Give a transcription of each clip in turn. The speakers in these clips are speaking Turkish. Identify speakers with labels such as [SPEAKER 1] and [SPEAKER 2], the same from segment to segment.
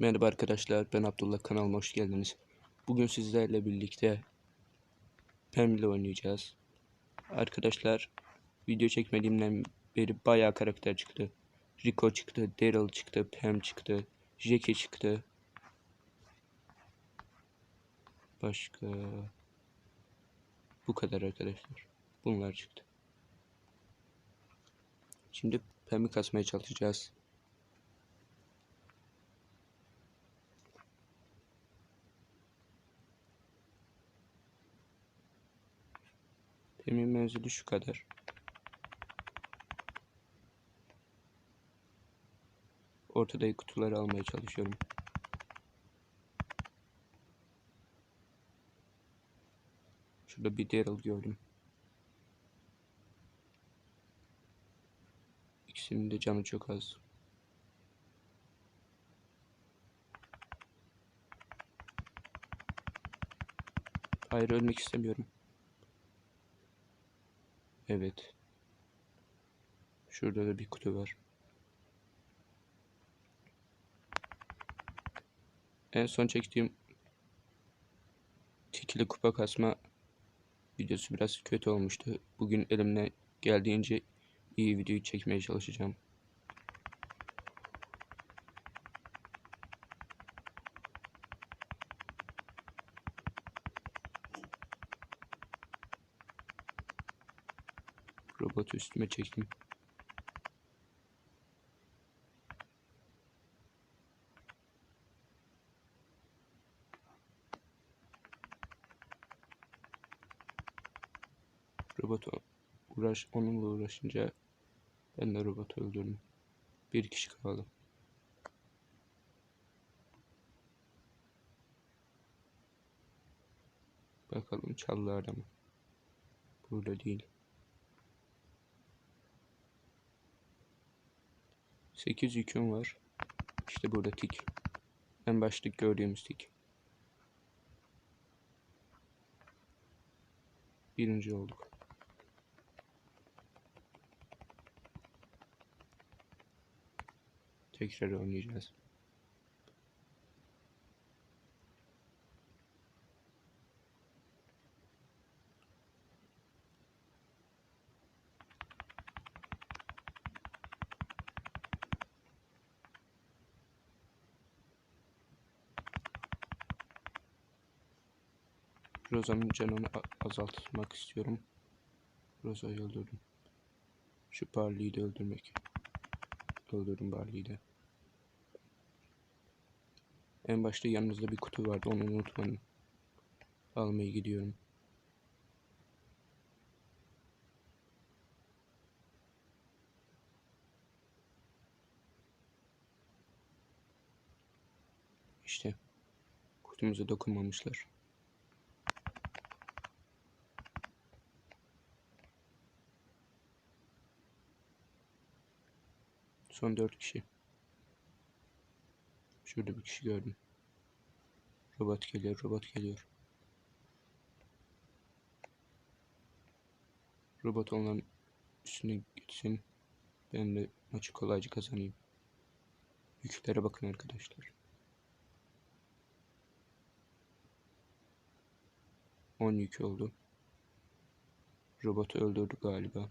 [SPEAKER 1] Merhaba arkadaşlar, ben Abdullah kanalıma hoş geldiniz. Bugün sizlerle birlikte Pam ile oynayacağız. Arkadaşlar, video çekmediğimden beri bayağı karakter çıktı. Rico çıktı, Daryl çıktı, Pam çıktı, Jackie çıktı. Başka... Bu kadar arkadaşlar. Bunlar çıktı. Şimdi Pam'i kasmaya çalışacağız. Pem'in menzili şu kadar. Ortadaki kutuları almaya çalışıyorum. Şurada bir Daryl gördüm. İkisinin de canı çok az. Hayır ölmek istemiyorum. Evet. Şurada da bir kutu var. En son çektiğim tikili kupa kasma videosu biraz kötü olmuştu. Bugün elimden geldiğince iyi videoyu çekmeye çalışacağım. Robotu üstüme çektim. Robot uğraş onunla uğraşınca ben de robotu öldürdüm. Bir kişi kaldı. Bakalım çalılarda mı? Burada değil. 8 yüküm var. İşte burada tik. En başta gördüğümüz tik. Birinci olduk. Tekrar oynayacağız. Rosa'nın canını azaltmak istiyorum. Rosa'yı öldürdüm. Şu Barley'i de öldürmek. Öldürdüm Barley'i de. En başta yanınızda bir kutu vardı onu unutmayın. Almaya gidiyorum. İşte kutumuza dokunmamışlar. Son dört kişi. Şurada bir kişi gördüm. Robot geliyor, robot geliyor. Robot onların üstüne gitsin. Ben de maçı kolayca kazanayım. Yüklere bakın arkadaşlar. 10 yük oldu. Robotu öldürdü galiba.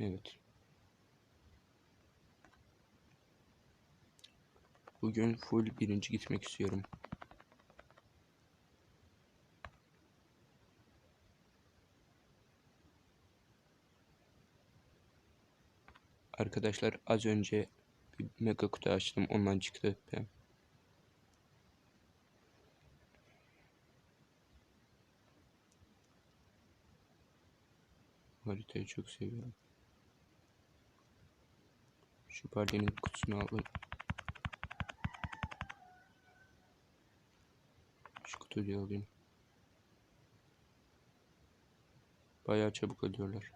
[SPEAKER 1] Evet. Bugün full birinci gitmek istiyorum. Arkadaşlar az önce bir mega kutu açtım. Ondan çıktı. Pem. Haritayı çok seviyorum. Şu perdenin kutusunu alayım. Şu kutuyu alayım. Bayağı çabuk ölüyorlar.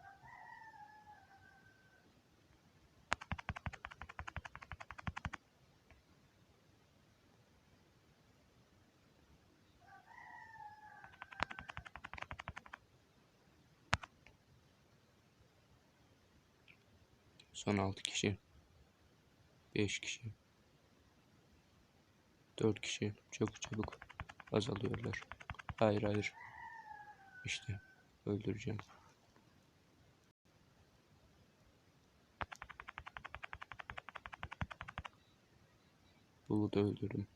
[SPEAKER 1] Son 6 kişi. 5 kişi. 4 kişi. Çok çabuk azalıyorlar. Hayır hayır. İşte öldüreceğim. Bunu da öldürdüm.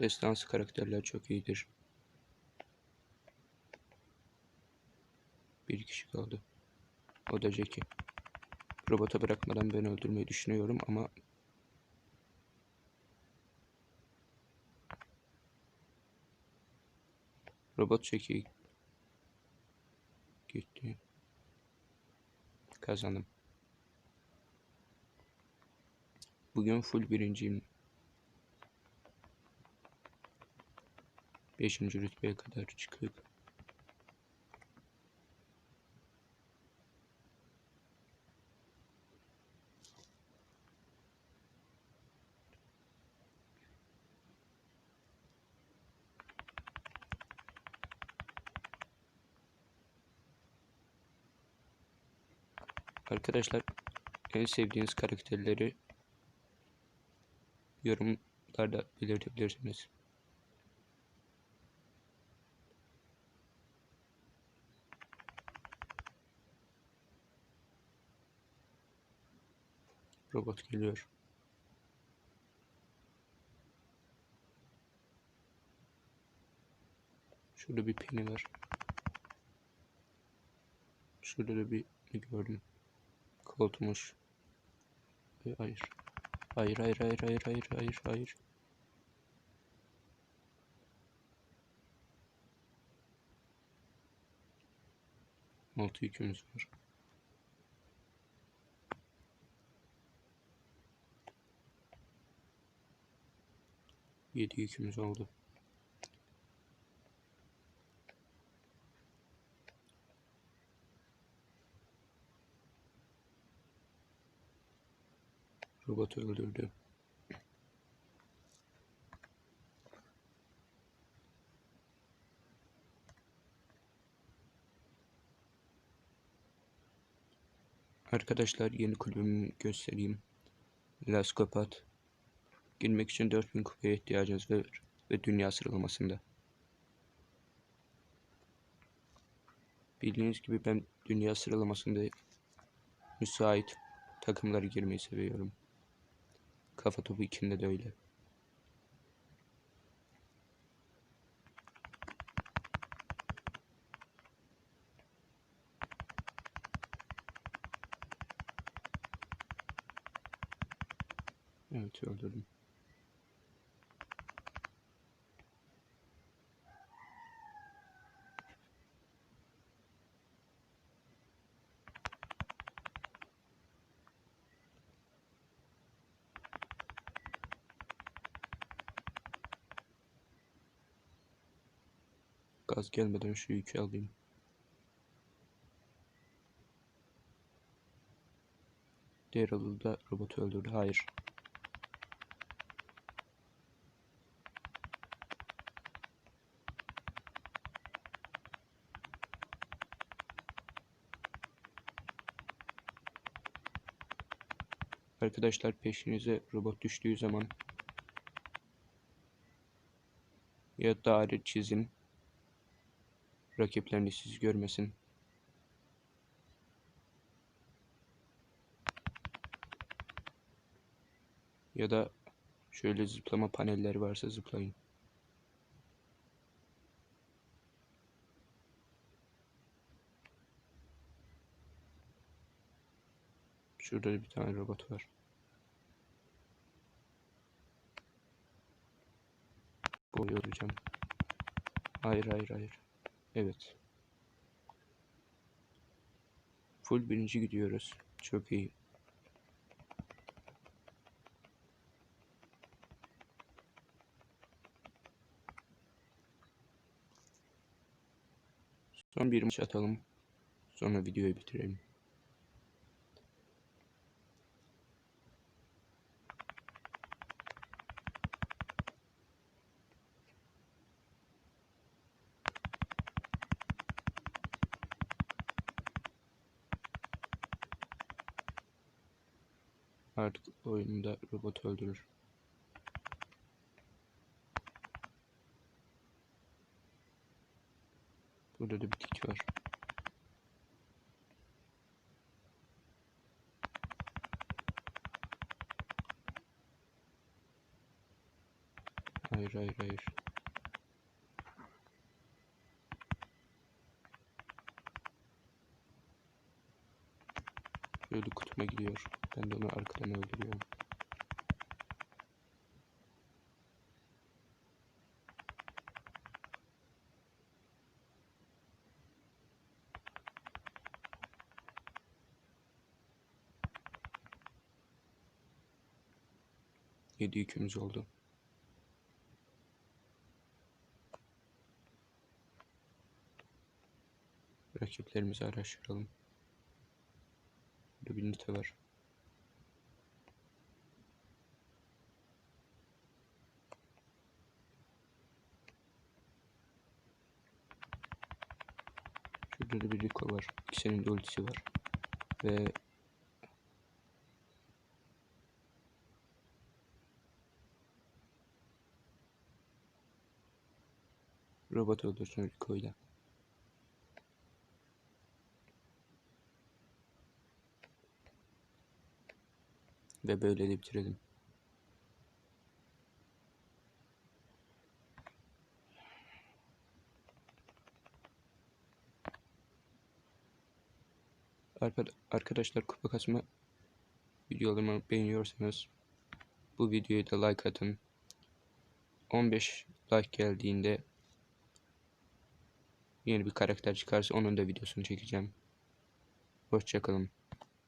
[SPEAKER 1] Destansı karakterler çok iyidir. Bir kişi kaldı. O da Jackie. Robota bırakmadan beni öldürmeyi düşünüyorum ama Robot Jackie gitti. Kazandım. Bugün full birinciyim. Beşinci rütbeye kadar çıkıp Arkadaşlar en sevdiğiniz karakterleri yorumlarda belirtebilirsiniz. Robot geliyor. Şurada bir pini var. Şurada da bir gördüm. Koltmuş. Hayır. Hayır hayır hayır hayır hayır hayır hayır. Altı yükümüz var. Yedi yükümüz oldu. Robotu öldürdü. Arkadaşlar yeni kulübümü göstereyim. Laskopat. Girmek için 4000 kupaya ihtiyacınız var ve dünya sıralamasında. Bildiğiniz gibi ben dünya sıralamasında müsait takımları girmeyi seviyorum. Kafa topu içinde de öyle. Evet öldürdüm. Gaz gelmeden şu yükü alayım. Daryl da robotu öldürdü. Hayır. Arkadaşlar peşinize robot düştüğü zaman ya daire çizin rakiplerini siz görmesin. Ya da şöyle zıplama panelleri varsa zıplayın. Şurada bir tane robot var. Boy olacağım. Hayır hayır hayır. Evet. Full birinci gidiyoruz. Çok iyi. Son bir maç atalım. Sonra videoyu bitirelim. Artık oyunda robot öldürür. Burada da bir tik var. Hayır hayır hayır. Şöyle kutuma gidiyor. Ben de onu arkadan öldürüyorum. Yedi yükümüz oldu. Rakiplerimizi araştıralım. Burada bir nite var. Şurada da bir Rico var. İkisinin de ultisi var. Ve robot öldürsün Rico'yla. Ve böyle de bitirelim. Arka- Arkadaşlar kupa kasma videolarımı beğeniyorsanız bu videoya da like atın. 15 like geldiğinde yeni bir karakter çıkarsa onun da videosunu çekeceğim. Hoşçakalın.